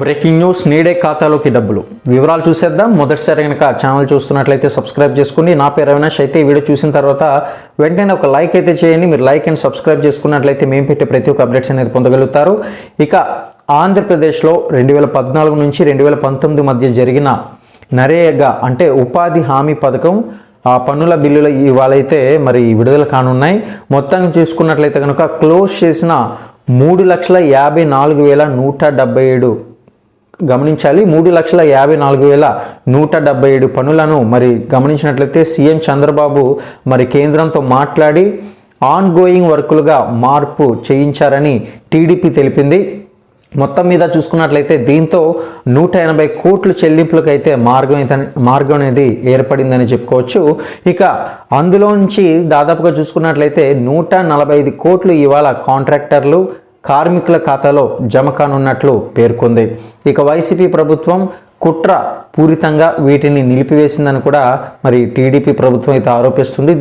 Breaking news నీడే ఖాతాలోకి డబ్బులు. వివరాలు చూసేద్దాం. మొదటిసారి కనుక ఛానల్ చూస్తున్నట్లయితే సబ్స్క్రైబ్ చేసుకుని నా పేరు అవినాష్ అయితే ఈ వీడియో చూసిన తర్వాత వెంటనే ఒక లైక్ అయితే చేయండి. మీరు లైక్ అండ్ సబ్స్క్రైబ్ చేసుకున్నట్లయితే మేము పెట్టే ప్రతి ఒక్క అప్డేట్స్ అనేది పొందగలుగుతారు. ఇక ఆంధ్రప్రదేశ్లో రెండు వేల పద్నాలుగు నుంచి రెండు వేల పంతొమ్మిది మధ్య జరిగిన నరేగా అంటే ఉపాధి హామీ పథకం ఆ పన్నుల బిల్లులు ఇవాళైతే మరి విడుదల కానున్నాయి. మొత్తం చూసుకున్నట్లయితే కనుక క్లోజ్ చేసిన మూడు లక్షల యాభై నాలుగు వేల నూట డెబ్బై ఏడు గమనించాలి. మూడు లక్షల యాభై నాలుగు వేల నూట డెబ్బై ఏడు పనులను మరి గమనించినట్లయితే సీఎం చంద్రబాబు మరి కేంద్రంతో మాట్లాడి ఆన్ గోయింగ్ వర్కులుగా మార్పు చేయించారని టీడీపీ తెలిపింది. మొత్తం మీద చూసుకున్నట్లయితే దీంతో నూట ఎనభై కోట్ల చెల్లింపులకు అయితే మార్గం అయితే మార్గం అనేది ఏర్పడిందని చెప్పుకోవచ్చు. ఇక అందులో నుంచి దాదాపుగా చూసుకున్నట్లయితే నూట నలభై ఐదు కోట్లు ఇవాళ కాంట్రాక్టర్లు కార్మికుల ఖాతాలో జమ కానున్నట్లు పేర్కొంది. ఇక వైసీపీ ప్రభుత్వం కుట్ర పూరితంగా వీటిని నిలిపివేసిందని కూడా మరి టీడీపీ ప్రభుత్వం అయితే ఆరోపిస్తుంది.